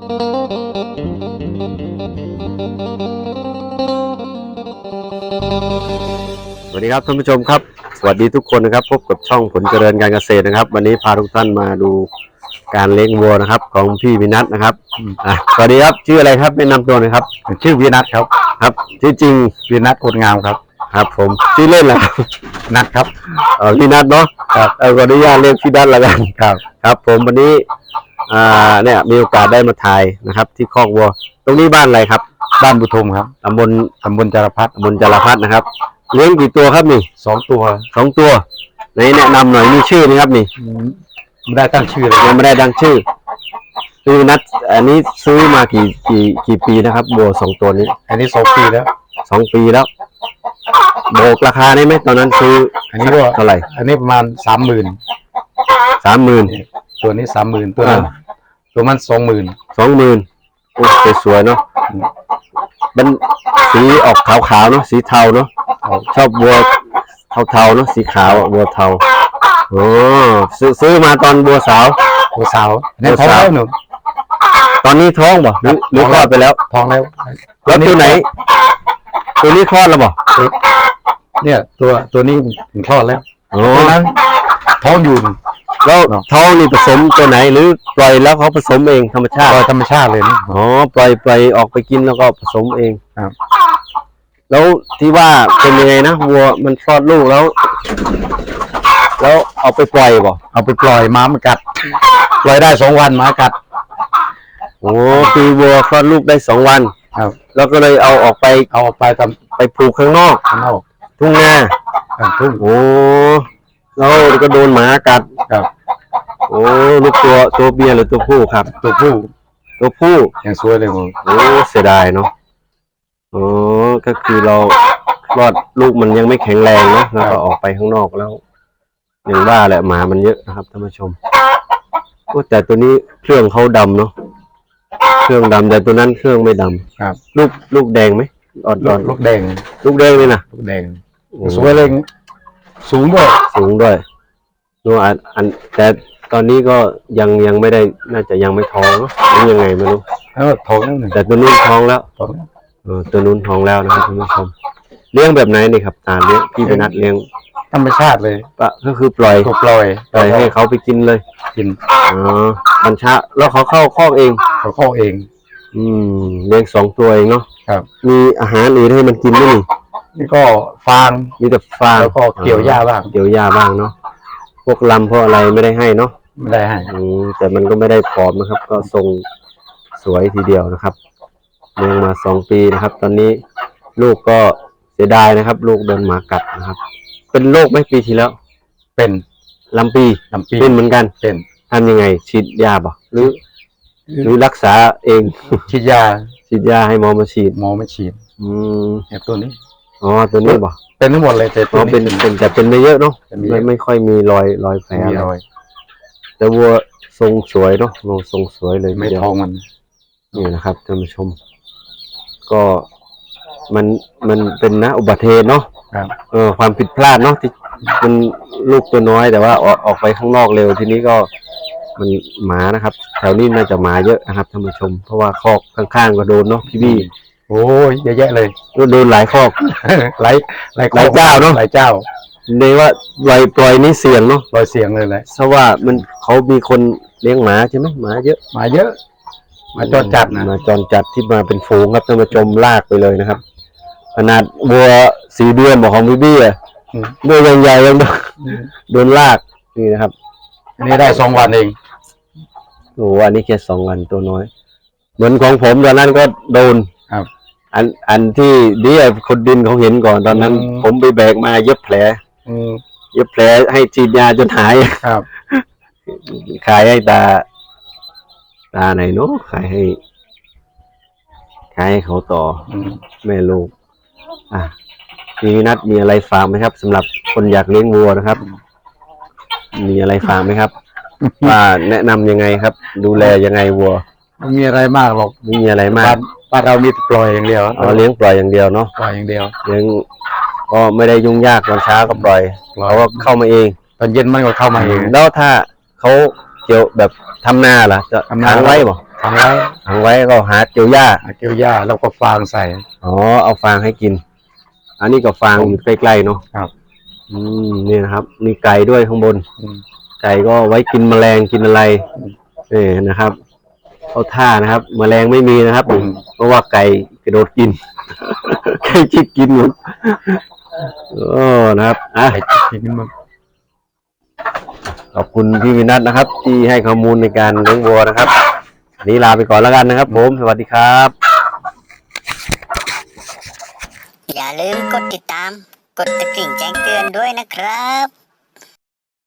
สวัสดีครับท่านผู้ชมครับ สวัสดีทุกคนนะครับ พบกับช่องผลเจริญการเกษตรนะครับ วันนี้พาทุกท่านมาดูการเลี้ยงวัวนะครับ ของพี่วินัทนะครับอะสวัสดีครับชื่ออะไรครับแนะนำตัวหน่อยครับ ชื่อวินัทครับครับชื่อจริงวินัทอดงามครับ ครับ ผมชื่อเล่นแหละครับนัทครับ เออพี่นัทเนาะครับเออขออนุญาตเรียกพี่นัทละกันครับ ครับ ผมวันนี้ อ่าเนี่ยมีโอกาสได้มาถ่ายนะครับ ที่คอกวัว ตรงนี้บ้านอะไรครับบ้านบุทุมครับตำบลตำบลจารพัฒน์ตำบลจารพัฒนะครับเลี้ยงกี่ตัวครับนี่สองตัวสองตัวไหนแนะนำหน่อยมีชื่อไหมครับนี่ไม่ได้ตั้งชื่อเลยยังไม่ได้ดังชื่อคือนัดอันนี้ซื้อมากี่กี่กี่ปีนะครับบัวสองตัวนี้อันนี้สองปีแล้ว สองปีแล้วโบกราคาได้ไหมตอนนั้นซื้ออันนี้ก็เท่าไหร่ อันนี้ประมาณสามหมื่นสามหมื่น ตัวนี้สามหมื่นตัวนั้นอ่าตัวมันสองหมื่นสองหมื่นโอ้สวยๆเนาะมันสีออกขาวๆเนาะสีเทาเนาะชอบบัวเทาๆเนาะสีขาวอะบัวเทาโอ้ซื้อซื้อมาตอนบัวสาวตัวสาวอันนี้ตัวท้องสาวแล้วหนูตอนนี้ท้องบ่หรือหรือคลอดไปแล้วท้องแล้วแล้วตัวไหน ตัวนี้คลอดแล้วบ่ตัวเนี่ย ตัวตัวนี้ถึงคลอดแล้วโอ้ตัวนั้นท้องอยู่ แล้วท้องนี่ผสมตัวไหนหรือปล่อยแล้วเขาผสมเองธรรมชาติโดยธรรมชาติเลยนี่อ๋อปล่อยปล่อยออกไปกินแล้วก็ผสมเองครับ แล้วที่ว่าเป็นยังไงนะวัวมันคลอดลูกแล้ว แล้วเอาไปปล่อยบ่เอาไปปล่อยหม้ามันกัด ปล่อยได้สองวันหมากัด โอ้คือวัวคลอดลูกได้สองวันครับ แล้วก็เลยเอาออกไปเอาออกไปทไปผูกข้างนอกำข้างนอกทุ่งนาอ่าทุ่งโอ้ แล้วก็โดนหมากัด ครับ โอ้ลูกตัวตัวเมียหรือตัวผู้ครับ ตัวผู้ตัวผู้ยังสวยเลยผมโอ้เสียดายเนาะโอ้ก็คือเราคลอดลูกมันยังไม่แข็งแรงเนาะแล้วก็ออกไปข้างนอกแล้วอย่างว่าแหละหมามันเยอะนะครับท่านผู้ชมโอ้แต่ตัวนี้เครื่องเขาดำเนาะเครื่องดำแต่ตัวนั้นเครื่องไม่ดำครับลูกลูกแดงไหมอ่อนลูอ่อกนลูกแดงลูกแดงเลยนะลูกแดงโอ้สวยเลย สูงด้วย สูงด้วยนูอันอันแต่ตอนนี้ก็ยังยังไม่ได้น่าจะยังไม่ท้องเนอะหรือยังไงไม่รู้แล้วก็ท้องนั่นหนึ่งแต่ตัวนู้นท้องแล้วท้องเออตัวนู้นท้องแล้วนะครับคุณผู้ชมเลี้ยงแบบไหนนี่ครับตาเลี้ยงพี่ไปนัดเลี้ยงธรรมชาติเลยปะก็คือปล่อยถูกปล่อยปล่อยให้เขาไปกินเลยกินอ๋อบัญชาแล้วเขาเข้าคอกเองเขาเข้าเอง อืมเลี้ยงสองตัวเองเนาะครับ มีอาหารอื่นให้มันกินไหมนี่ นี่ก็ฟางมีแต่ฟางแล้วก็เกี่ยวหญ้าบ้างเกี่ยวหญ้าบ้างเนาะพวกลำพวกอะไรไม่ได้ให้เนาะไม่ได้ให้อืมแต่มันก็ไม่ได้ผอมนะครับ ก็ทรงสวยทีเดียวนะครับเลี้ยงมาสองปีนะครับ ตอนนี้ลูกก็เสียดายนะครับ ลูกโดนหมากัดนะครับ เป็นโรคไหมปีที่แล้ว เป็นลำปีลำปีเป็นเหมือนกันเป็นทำยังไงฉีดยาบ่หรือ หรือรักษาเอง ฉีดยาฉีดยาให้หมอมาฉีดหมอไม่ฉีด อืมเนี่ยตัวนี้ อ๋อตัวนี้บ่เป็นทั้งหมดเลยแต่อ๋ตัวอนี้ เป็นเป็นแต่เป็นไม่เยอะเนาะเป็นไม่เยไม่อะ ไม่ค่อยมีรอยรอยแผลมีอะไรรอยแต่วัวทรงสวยเนาะวัวทรงสวยเลยไม่ทีเดียวท้องมัน นี่นะครับท่านผู้ชม ก็มันมันเป็นนะอุบัติเหตุเนาะครับ เออความผิดพลาดเนาะที่มันลูกตัวน้อยแต่ว่าออกออกไปข้างนอกเร็วทีนี้ก็มันหมานะครับ แถวนี้น่าจะหมาเยอะนะครับท่านผู้ชม เพราะว่าคอกข้างๆก็โดนเนาะพี่บี้ โอ้ยเยอะแยะเลย ก็โดนหลายคอกหลายหลายหลายเจ้าเนอะ หลายเจ้าในว่าปล่อยปล่อยนี่เสี่ยงเนาะรอยเสียงเลยแหละเพราะว่ามันเขามีคนเลี้ยงหมาใช่ไหมหมาเยอะมาเยอะ มาจอดจัดนะมาจรจัดที่มาเป็นฝูงครับท่านผู้ชมลากไปเลยนะครับ ขนาดวัวสีเดือนบอกของพี่บี้อะอืมวัวใหญ่ๆยังโดนโดนลากนี่นะครับอันนี้ได้สองวันเอง โอ้โหอันนี้แค่สองวันตัวน้อย เหมือนของผมตอนนั้นก็โดนครับ อันอันที่ดีไอ้คนดินเขาเห็นก่อนตอนนั้น อืม ผมไปแบกมาเย็บแผล อืมเย็บแผลให้ฉีดยาจนหาย ครับ ขายให้ตา ตาไหนเนาะขายให้ ขายให้เขาต่อ อืมแม่ลูก อะมีนัดมีอะไรฝากไหมครับสำหรับคนอยากเลี้ยงวัวนะครับ มีอะไรฝากไหมครับ ว่าแนะนำยังไงครับ ดูแลยังไงวัว ไม่มีอะไรมากหรอกไม่มีอะไรมาบ้ากนบ้านเรามีแต่ปล่อยอย่างเดียวเอาเลี้ยงปล่อยอย่างเดียวเนาะปล่อยอย่างเดียว เลี้ยงก็ไม่ได้ยุ่งยากตอนเช้าก็ปล่อยปล่อย เขาก็เข้ามาเองตอนเย็นมันก็เข้ามาเอง แล้วถ้าเขาเกี่ยวแบบทำนาล่ะจะทำนาทางไว้บ่ทำไว้ขังไว้ก็หาเจียวหญ้าเอาเกี่ยวหญ้าแล้วก็ฟางใส่ อ๋อเอาฟางให้กิน อันนี้ก็ฟางอยู่ใกล้ๆเนาะครับ อืมนี่นะครับ มีไก่ด้วยข้างบน อืมไก่ก็ไว้กินแมลงกินอะไรอืมนี่นะครับ เอาท่านะครับแมลงไม่มีนะครับอืมเพราะว่าไก่กระโดดกินไก่จิกกินหมดโอ้นะครับอะไอ้ที่นี่มันขอบคุณพี่วินัทนะครับ ที่ให้ข้อมูลในการเลี้ยงวัวนะครับวันนี้ลาไปก่อนแล้วกันนะครับ ผมสวัสดีครับ อย่าลืมกดติดตาม กดตะกริ่งแจ้งเตือนด้วยนะครับ